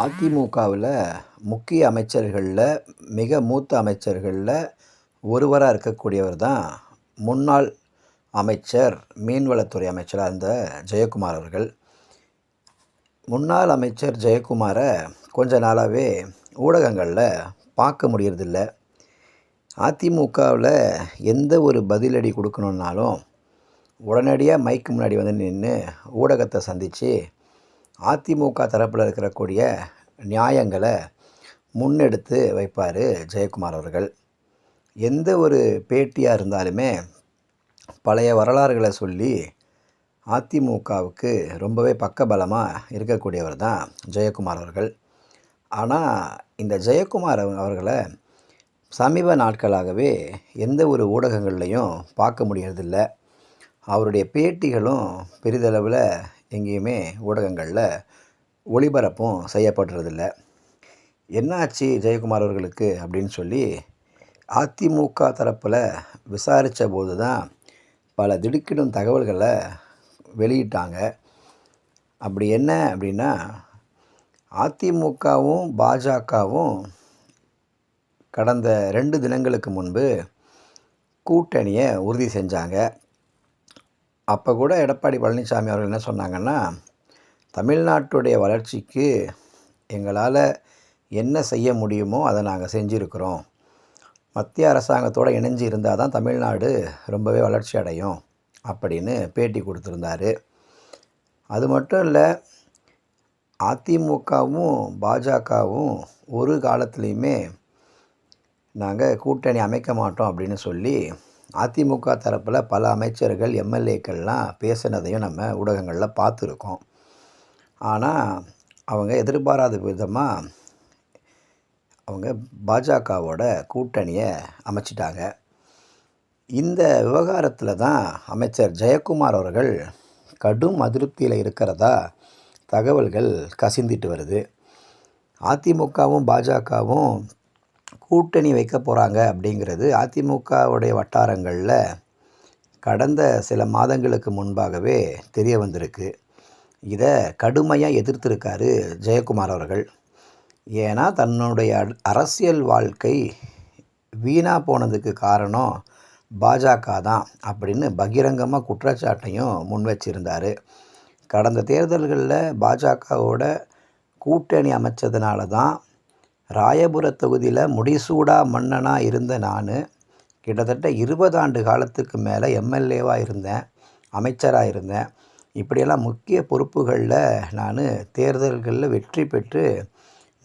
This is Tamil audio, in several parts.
அதிமுகவில் முக்கிய அமைச்சர்களில் மிக மூத்த அமைச்சர்களில் ஒருவராக இருக்கக்கூடியவர் தான் முன்னாள் அமைச்சர் மீன்வளத்துறை அமைச்சராக இருந்த ஜெயக்குமார் அவர்கள். முன்னாள் அமைச்சர் ஜெயக்குமாரை கொஞ்ச நாளாகவே ஊடகங்களில் பார்க்க முடியறதில்ல. அதிமுகவில் எந்த ஒரு பதிலடி கொடுக்கணுன்னாலும் உடனடியாக மைக்கு முன்னாடி வந்து நின்று ஊடகத்தை சந்தித்து அதிமுக தரப்பில் இருக்கக்கூடிய நியாயங்களை முன்னெடுத்து வைப்பார் ஜெயக்குமார் அவர்கள். எந்த ஒரு பேட்டியாக இருந்தாலுமே பழைய வரலாறுகளை சொல்லி அதிமுகவுக்கு ரொம்பவே பக்கபலமாக இருக்கக்கூடியவர் தான் ஜெயக்குமார் அவர்கள். ஆனால் இந்த ஜெயக்குமார் அவர்களை சமீப நாட்களாகவே எந்த ஒரு ஊடகங்கள்லையும் பார்க்க முடியறதில்ல. அவருடைய பேட்டிகளும் பெரிதளவில் எங்கேயுமே ஊடகங்களில் ஒளிபரப்பும் செய்யப்படுறதில்ல. என்னாச்சு ஜெயக்குமார் அவர்களுக்கு அப்படின்னு சொல்லி அதிமுக தரப்பில் விசாரித்த போது தான் பல திடுக்கிடும் தகவல்களை வெளியிட்டாங்க. அப்படி என்ன அப்படின்னா அதிமுகவும் பாஜகவும் கடந்த ரெண்டு தினங்களுக்கு முன்பு கூட்டணியை உறுதி செஞ்சாங்க. அப்போ கூட எடப்பாடி பழனிசாமி அவர்கள் என்ன சொன்னாங்கன்னா தமிழ்நாட்டுடைய வளர்ச்சிக்கு எங்களால் என்ன செய்ய முடியுமோ அதை நாங்கள் செஞ்சுருக்கிறோம். மத்திய அரசாங்கத்தோடு இணைஞ்சு இருந்தால் தான் தமிழ்நாடு ரொம்பவே வளர்ச்சி அடையும் அப்படின்னு பேட்டி கொடுத்துருந்தாரு. அது மட்டும் இல்லை அதிமுகவும் பாஜகவும் ஒரு காலத்துலேயுமே நாங்கள் கூட்டணி அமைக்க மாட்டோம் அப்படின்னு சொல்லி அதிமுக தரப்பில் பல அமைச்சர்கள் எம்எல்ஏக்கள்லாம் பேசினதையும் நம்ம ஊடகங்களில் பார்த்துருக்கோம். ஆனால் அவங்க எதிர்பாராத விதமாக அவங்க பாஜகவோட கூட்டணியை அமைச்சிட்டாங்க. இந்த விவகாரத்தில் தான் அமைச்சர் ஜெயக்குமார் அவர்கள் கடும் அதிருப்தியில் இருக்கிறதா தகவல்கள் கசிந்திட்டு வருது. அதிமுகவும் பாஜகவும் கூட்டணி வைக்க போகிறாங்க அப்படிங்கிறது அதிமுகவுடைய வட்டாரங்களில் கடந்த சில மாதங்களுக்கு முன்பாகவே தெரிய வந்திருக்கு. இதை கடுமையாக எதிர்த்திருக்காரு ஜெயக்குமார் அவர்கள். ஏன்னா தன்னுடைய அரசியல் வாழ்க்கை வீணாக போனதுக்கு காரணம் பாஜக தான் அப்படின்னு பகிரங்கமாக குற்றச்சாட்டையும் முன்வச்சிருந்தார். கடந்த தேர்தல்களில் பாஜகவோட கூட்டணி அமைச்சதுனால தான் ராயபுர தொகுதியில் முடிசூடா மன்னனாக இருந்த நான் கிட்டத்தட்ட இருபது ஆண்டு காலத்துக்கு மேலே எம்எல்ஏவாக இருந்தேன் அமைச்சராக இருந்தேன். இப்படியெல்லாம் முக்கிய பொறுப்புகளில் நான் தேர்தல்களில் வெற்றி பெற்று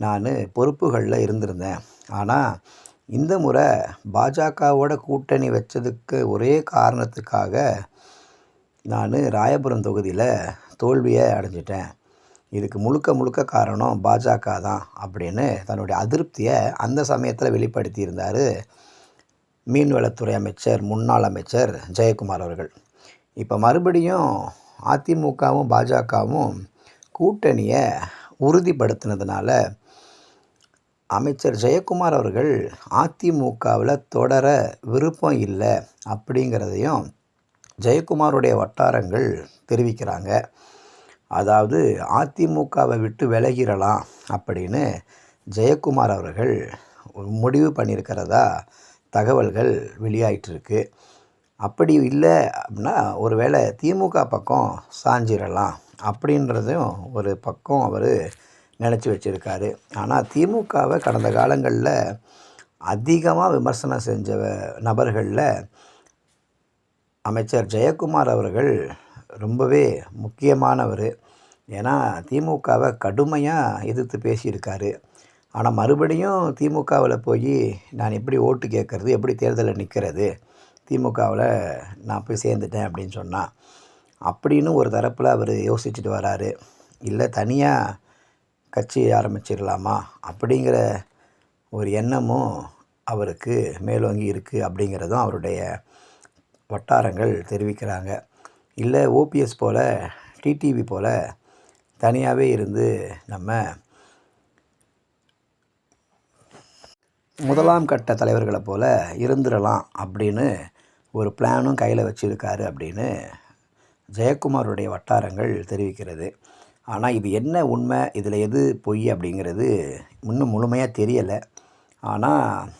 நான் பொறுப்புகளில் இருந்திருந்தேன். ஆனால் இந்த முறை பாஜகவோட கூட்டணி வச்சதுக்கு ஒரே காரணத்துக்காக நான் ராயபுரம் தொகுதியில் தோல்வியை அடைஞ்சிட்டேன். இதுக்கு முழுக்க முழுக்க காரணம் பாஜக தான் அப்படின்னு தன்னுடைய அதிருப்தியை அந்த சமயத்தில் வெளிப்படுத்தியிருந்தார் மீன்வளத்துறை அமைச்சர் முன்னாள் அமைச்சர் ஜெயக்குமார் அவர்கள். இப்போ மறுபடியும் அதிமுகவும் பாஜகவும் கூட்டணியை உறுதிப்படுத்தினதுனால அமைச்சர் ஜெயக்குமார் அவர்கள் அதிமுகவில் தொடர விருப்பம் இல்லை அப்படிங்கிறதையும் ஜெயக்குமாருடைய வட்டாரங்கள் தெரிவிக்கிறாங்க. அதாவது அதிமுகவை விட்டு விலகிடலாம் அப்படின்னு ஜெயக்குமார் அவர்கள் முடிவு பண்ணியிருக்கிறதா தகவல்கள் வெளியாயிட்டிருக்கு. அப்படி இல்லை அப்படின்னா ஒருவேளை திமுக பக்கம் சாஞ்சிடலாம் அப்படின்றதையும் ஒரு பக்கம் அவர் நினச்சி வச்சுருக்காரு. ஆனால் திமுகவை கடந்த காலங்களில் அதிகமாக விமர்சனம் செஞ்ச நபர்களில் அமைச்சர் ஜெயக்குமார் அவர்கள் ரொம்பவே முக்கியமானவர். ஏன்னா திமுகவை கடுமையாக எதிர்த்து பேசியிருக்காரு. ஆனால் மறுபடியும் திமுகவில் போய் நான் எப்படி ஓட்டு கேட்கறது எப்படி தேர்தலில் நிற்கிறது திமுகவில் நான் போய் சேர்ந்துட்டேன் அப்படின்னு சொன்னால் அப்படின்னு ஒரு தரப்பில் அவர் யோசிச்சுட்டு வராரு. இல்லை தனியாக கட்சி ஆரம்பிச்சிடலாமா அப்படிங்கிற ஒரு எண்ணமும் அவருக்கு மேலோங்கி இருக்குது அப்படிங்கிறதும் அவருடைய வட்டாரங்கள் தெரிவிக்கிறாங்க. இல்லை ஓபிஎஸ் போல் டிடிவி போல் தனியாகவே இருந்து நம்ம முதலாம் கட்ட தலைவர்களை போல் இருந்துடலாம் அப்படின்னு ஒரு பிளானும் கையில் வச்சுருக்காரு அப்படின்னு ஜெயக்குமாருடைய வட்டாரங்கள் தெரிவிக்கிறது. ஆனால் இது என்ன உண்மை இதில் எது பொய் அப்படிங்கிறது இன்னும் முழுமையாக தெரியலை. ஆனால்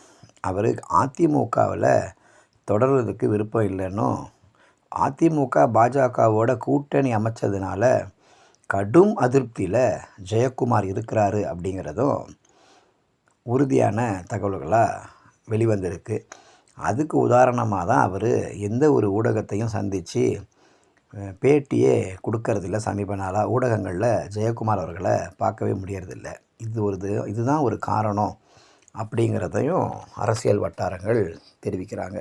அவர் அதிமுகவில் தொடர்கிறதுக்கு விருப்பம் இல்லைன்னும் அதிமுக பாஜகவோட கூட்டணி அமைச்சதுனால கடும் அதிருப்தியில் ஜெயக்குமார் இருக்கிறாரு அப்படிங்கிறதும் உறுதியான தகவல்களாக வெளிவந்திருக்கு. அதுக்கு உதாரணமாக தான் அவர் எந்த ஒரு ஊடகத்தையும் சந்தித்து பேட்டியே கொடுக்கறதில்ல சமீப நாளாக ஊடகங்களில் ஜெயக்குமார் அவர்களை பார்க்கவே முடியறதில்ல. இது ஒரு இது இதுதான் ஒரு காரணம் அப்படிங்கிறதையும் அரசியல் வட்டாரங்கள் தெரிவிக்கிறாங்க.